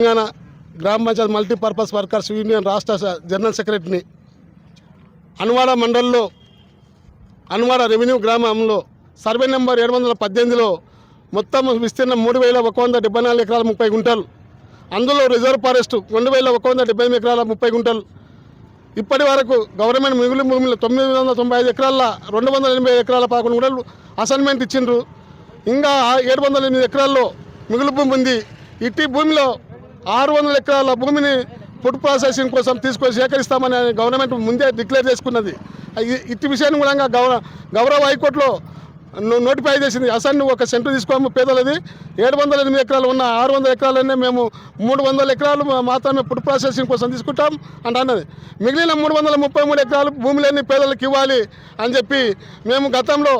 తెలంగాణ గ్రామ panchayat multipurpose workers union రాష్ట్ర general సెక్రటరీని అన్వాడ మండల్లో అన్వాడ రెవెన్యూ గ్రామంలో సర్వే నెంబర్ ఏడు వందల పద్దెనిమిదిలో మొత్తం విస్తీర్ణం మూడు వేల ఒక వంద డెబ్బై నాలుగు ఎకరాల ముప్పై గుంటలు. అందులో రిజర్వ్ ఫారెస్ట్ రెండు వేల ఒక వంద డెబ్బై ఎనిమిది ఎకరాల ముప్పై గుంటలు. ఇప్పటి వరకు గవర్నమెంట్ మిగులు భూమిలో తొమ్మిది వందల తొంభై ఐదు ఎకరాల రెండు వందల ఎనభై ఎకరాల పదకొండు గుంటలు అసైన్మెంట్ ఇచ్చిండ్రు. ఇంకా ఏడు వందల ఎనిమిది ఎకరాల్లో మిగులు భూమి ఉంది. ఇట్టి భూమిలో ఆరు వందల ఎకరాల భూమిని ఫుడ్ ప్రాసెసింగ్ కోసం తీసుకొని సేకరిస్తామని గవర్నమెంట్ ముందే డిక్లేర్ చేసుకున్నది. ఇట్టి విషయాన్ని కూడా గౌరవ గౌరవ హైకోర్టులో నోటిఫై చేసింది. అసలు ఒక సెంటర్ తీసుకోము పేదలది. ఏడు వందల ఎనిమిది ఎకరాలు ఉన్న ఆరు వందల ఎకరాలనే మేము మూడు వందల ఎకరాలు మాత్రమే ఫుడ్ ప్రాసెసింగ్ కోసం తీసుకుంటాం అంటే అన్నది. మిగిలిన మూడు వందల ముప్పై మూడు ఎకరాలు భూములన్నీ పేదలకు ఇవ్వాలి అని చెప్పి మేము గతంలో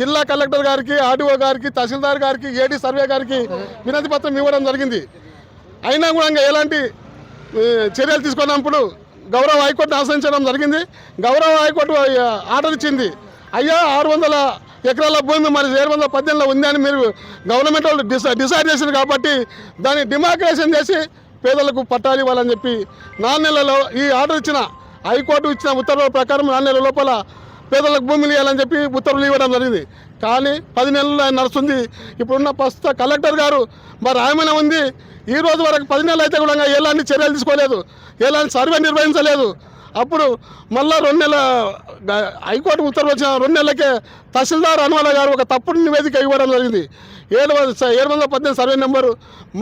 జిల్లా కలెక్టర్ గారికి ఆర్డీఓ గారికి తహసీల్దార్ గారికి ఏడీ సర్వే గారికి వినతి పత్రం ఇవ్వడం జరిగింది. అయినా కూడా ఇంకా ఎలాంటి చర్యలు తీసుకున్నప్పుడు గౌరవ హైకోర్టును ఆశ్రయించడం జరిగింది. గౌరవ హైకోర్టు ఆర్డర్ ఇచ్చింది. అయ్యా ఆరు వందల ఎకరాల భూమి మరి ఏడు వందల పద్దెనిమిదిలో ఉంది అని మీరు గవర్నమెంట్ వాళ్ళు డిసై డిసైడ్ చేసింది కాబట్టి దాన్ని డిమాక్రేషన్ చేసి పేదలకు పట్టాలు ఇవ్వాలని చెప్పి నాలుగు నెలలలో ఈ ఆర్డర్ ఇచ్చిన హైకోర్టు ఇచ్చిన ఉత్తర్వుల ప్రకారం నాలుగు నెలల లోపల పేదలకు భూములు ఇవ్వాలని చెప్పి ఉత్తర్వులు ఇవ్వడం జరిగింది. కానీ పది నెలలు నడుస్తుంది. ఇప్పుడున్న ప్రస్తుత కలెక్టర్ గారు మరి ఆయమనే ఉంది? ఈ రోజు వరకు పది నెలలు అయితే కూడా ఎలాంటి చర్యలు తీసుకోలేదు. ఎలాంటి సర్వే నిర్వహించలేదు. అప్పుడు మళ్ళా రెండు నెలల హైకోర్టు ఉత్తర్వు వచ్చిన రెండు నెలలకే తహసీల్దార్ అనువాల గారు ఒక తప్పుడు నివేదిక ఇవ్వడం జరిగింది. ఏడు వందల ఏడు వందల పద్దెనిమిది సర్వే నెంబరు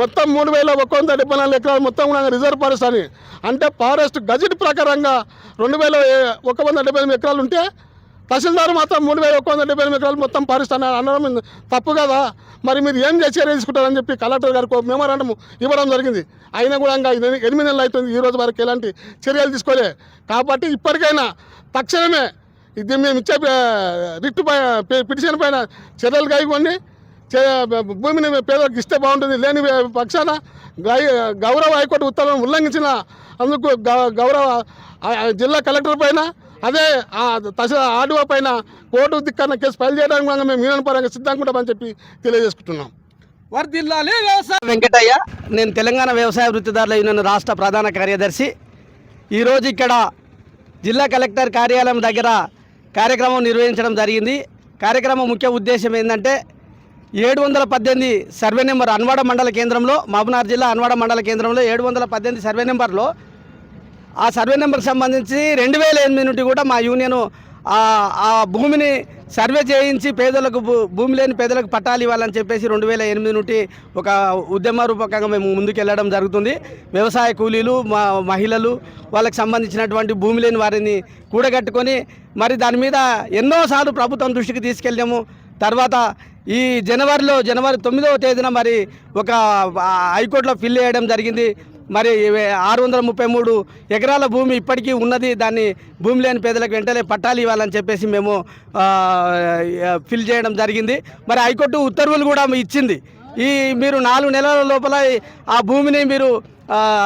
మొత్తం మూడు వేల ఒక వంద డెబ్బై నాలుగు ఎకరాలు మొత్తం కూడా రిజర్వ్ ఫారెస్ట్ అని. అంటే ఫారెస్ట్ గజెట్ ప్రకారంగా రెండు వేల ఒక వంద డెబ్బై ఎనిమిది ఎకరాలు ఉంటే తహసీల్దార్ మాత్రం మూడు వేల ఒక వందల డెబ్బై ఎనిమిది ఎకరాలు మొత్తం ఫారెస్ట్ అనడం తప్పు కదా? మరి మీరు ఏం చేసి తీసుకుంటారని చెప్పి కలెక్టర్ గారికి మెమోరాండం ఇవ్వడం జరిగింది. అయినా కూడా ఇంకా ఎనిమిది నెలలు అవుతుంది ఈ రోజు వరకు ఎలాంటి చర్యలు తీసుకోలే. కాబట్టి ఇప్పటికైనా తక్షణమే ఇది మేము ఇచ్చే రిట్ పిటిషన్ పైన చర్యలు కాయకొని చే- భూమిని పేదలకు ఇస్తే బాగుంటుంది. లేని పక్షాన గై- గౌరవ హైకోర్టు ఉత్తర్వులను ఉల్లంఘించిన అందుకు గౌరవ జిల్లా కలెక్టర్ పైన అదే ఆ తహసీల్ ఆర్డీఓ పైన కోర్టు దిక్కన్న కేసు ఫైల్ చేయడానికి కూడా మేము యూనియన్ పరంగా సిద్ధంగా ఉంటామని చెప్పి తెలియజేసుకుంటున్నాం. వర్దిల్లాలి వ్యవసాయ వెంకటయ్య నేను తెలంగాణ వ్యవసాయ వృత్తిదారుల యూనియన్ రాష్ట్ర ప్రధాన కార్యదర్శి. ఈరోజు ఇక్కడ జిల్లా కలెక్టర్ కార్యాలయం దగ్గర కార్యక్రమం నిర్వహించడం జరిగింది. కార్యక్రమం ముఖ్య ఉద్దేశం ఏంటంటే ఏడు వందల పద్దెనిమిది సర్వే నెంబర్ అన్వాడ మండల కేంద్రంలో మహబూనార్ జిల్లా అన్వాడ మండల కేంద్రంలో ఏడు వందల పద్దెనిమిది సర్వే నెంబర్లో ఆ సర్వే నెంబర్కి సంబంధించి రెండు వేల ఎనిమిది నుండి కూడా మా యూనియన్ ఆ భూమిని సర్వే చేయించి పేదలకు భూ- భూమి లేని పేదలకు పట్టాలు ఇవ్వాలని చెప్పేసి రెండు వేల ఎనిమిది నుండి ఒక ఉద్యమ రూపకంగా మేము ముందుకెళ్ళడం జరుగుతుంది. వ్యవసాయ కూలీలు మా మహిళలు వాళ్ళకి సంబంధించినటువంటి భూమి లేని వారిని కూడగట్టుకొని మరి దాని మీద ఎన్నోసార్లు ప్రభుత్వం దృష్టికి తీసుకెళ్ళాము. తర్వాత ఈ జనవరిలో జనవరి తొమ్మిదవ తేదీన మరి ఒక హైకోర్టులో ఫిల్ చేయడం జరిగింది. మరి ఆరు వందల ముప్పై మూడు ఎకరాల భూమి ఇప్పటికీ ఉన్నది. దాన్ని భూమి లేని పేదలకు వెంటనే పట్టాలు ఇవ్వాలని చెప్పేసి మేము ఫిల్ చేయడం జరిగింది. మరి హైకోర్టు ఉత్తర్వులు కూడా ఇచ్చింది. ఈ మీరు నాలుగు నెలల లోపల ఆ భూమిని మీరు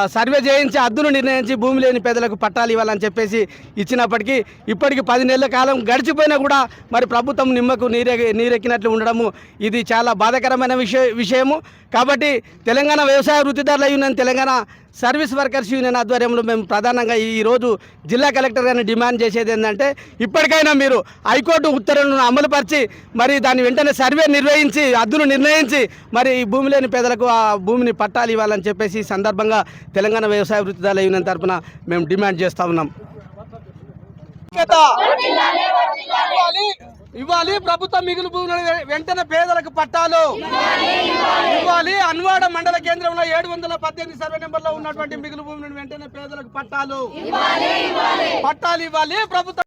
సర్వే చేయించి అద్దును నిర్ణయించి భూమి లేని పేదలకు పట్టాలు ఇవ్వాలని చెప్పేసి ఇచ్చినప్పటికీ ఇప్పటికి పది నెలల కాలం గడిచిపోయినా కూడా మరి ప్రభుత్వం నిమ్మకు నీరె నీరెక్కినట్లు ఉండడము ఇది చాలా బాధాకరమైన విషయ విషయము. కాబట్టి తెలంగాణ వ్యవసాయ వృత్తిదారుల union Telangana service workers union ఆధ్వర్యంలో మేము ప్రధానంగా ఈ రోజు జిల్లా కలెక్టర్ గారిని డిమాండ్ చేసేది ఏంటంటే ఇప్పటికైనా మీరు హైకోర్టు ఉత్తర్వులను అమలుపరిచి మరి దాని వెంటనే సర్వే నిర్వహించి అద్దును నిర్ణయించి మరి ఈ భూమి లేని పేదలకు ఆ భూమిని పట్టాలు ఇవ్వాలని చెప్పేసి సందర్భంగా సందర్భంగా తెలంగాణ వ్యవసాయ వృత్తిదారుల యూనియన్ తరఫున మేము డిమాండ్ చేస్తా ఉన్నాం. ఇవ్వాలి. ప్రభుత్వం మిగులు భూములను వె- వెంటనే పేదలకు పట్టాలు. ఇవ్వాలి. అన్వాడ మండల కేంద్రంలో ఏడు వందల పద్దెనిమిది సర్వే నెంబర్లో ఉన్నటువంటి మిగులు భూములను వెంటనే పేదలకు పట్టాలు. పట్టాలు ఇవ్వాలి. ప్రభుత్వం